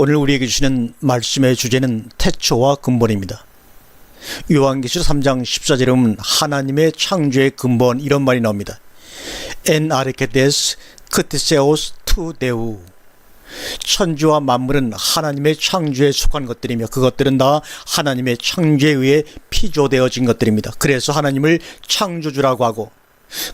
오늘 우리에게 주시는 말씀의 주제는 태초와 근본입니다. 요한계시록 3장 14절에 보면 하나님의 창조의 근본 이런 말이 나옵니다. En archetes 크티세오스 투 데우 천지와 만물은 하나님의 창조에 속한 것들이며 그것들은 다 하나님의 창조에 의해 피조되어진 것들입니다. 그래서 하나님을 창조주라고 하고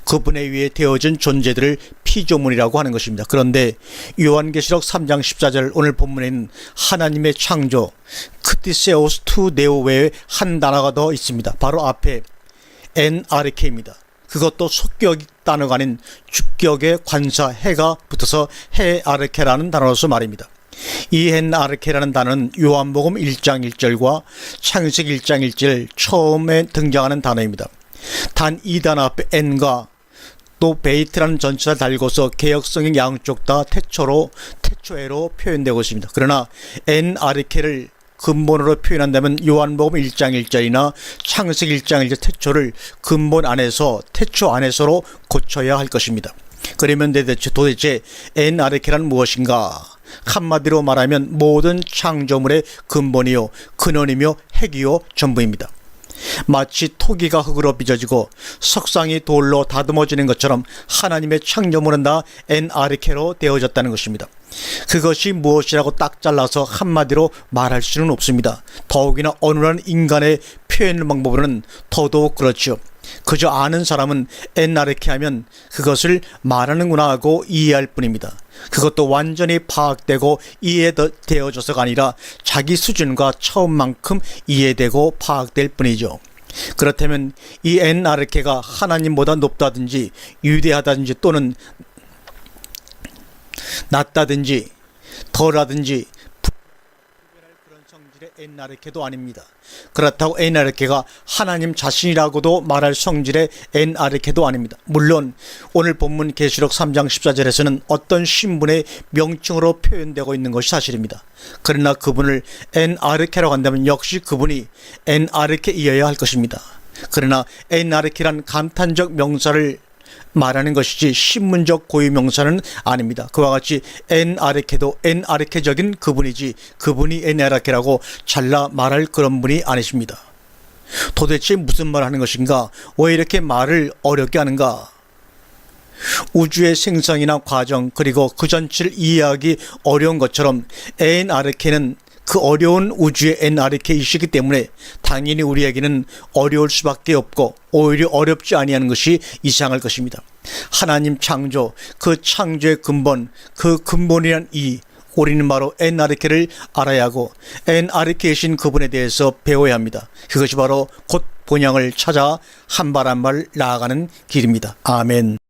그분에 의해 되어진 존재들을 피조물이라고 하는 것입니다. 그런데 요한계시록 3장 14절 오늘 본문에는 하나님의 창조 크티세오스 투 네오 외에 한 단어가 더 있습니다. 바로 앞에 엔 아르케입니다. 그것도 속격 단어가 아닌 주격의 관사 해가 붙어서 해 아르케라는 단어로서 말입니다. 이헨 아르케라는 단어는 요한복음 1장 1절과 창세기 1장 1절 처음에 등장하는 단어입니다. 단이 단어 앞에 엔과 또 베이트라는 전치사를 달고서 개혁성의 양쪽 다 태초로 태초에로 표현되고 있습니다. 그러나 엔 아르케를 근본으로 표현한다면 요한복음 1장 1절이나 창세기 1장 1절 태초를 근본 안에서 태초 안에서로 고쳐야 할 것입니다. 그러면 도대체, 도대체 엔 아르케란 무엇인가? 한마디로 말하면 모든 창조물의 근본이요 근원이며 핵이요 전부입니다. 마치 토기가 흙으로 빚어지고 석상이 돌로 다듬어지는 것처럼 하나님의 창조물은 다 엔아르케로 되어졌다는 것입니다. 그것이 무엇이라고 딱 잘라서 한마디로 말할 수는 없습니다. 더욱이나 어눌한 인간의 표현 방법으로는 더더욱 그렇죠. 그저 아는 사람은 엔아르케 하면 그것을 말하는구나 하고 이해할 뿐입니다. 그것도 완전히 파악되고 이해되어져서가 아니라 자기 수준과 처음만큼 이해되고 파악될 뿐이죠. 그렇다면 이 엔아르케가 하나님보다 높다든지 위대하다든지 또는 낮다든지 성질의 엔아르케도 아닙니다. 그렇다고 엔아르케가 하나님 자신이라고도 말할 성질의 엔아르케도 아닙니다. 물론 오늘 본문 계시록 3장 14절에서는 어떤 신분의 명칭으로 표현되고 있는 것이 사실입니다. 그러나 그분을 엔아르케라고 한다면 역시 그분이 엔아르케이어야 할 것입니다. 그러나 엔아르케란 감탄적 명사를 말하는 것이지 신문적 고유 명사는 아닙니다. 그와 같이 엔아르케도 엔아르케적인 그분이지 그분이 엔아르케라고 잘라 말할 그런 분이 아니십니다. 도대체 무슨 말 하는 것인가? 왜 이렇게 말을 어렵게 하는가? 우주의 생성이나 과정 그리고 그 전체를 이해하기 어려운 것처럼 엔아르케는 그 어려운 우주의 엔아르케이시기 때문에 당연히 우리에게는 어려울 수밖에 없고 오히려 어렵지 아니하는 것이 이상할 것입니다. 하나님 창조 그 창조의 근본 그 근본이란 이 우리는 바로 엔아르케를 알아야 하고 엔아르케이신 그분에 대해서 배워야 합니다. 그것이 바로 곧 본향을 찾아 한 발 한 발 나아가는 길입니다. 아멘.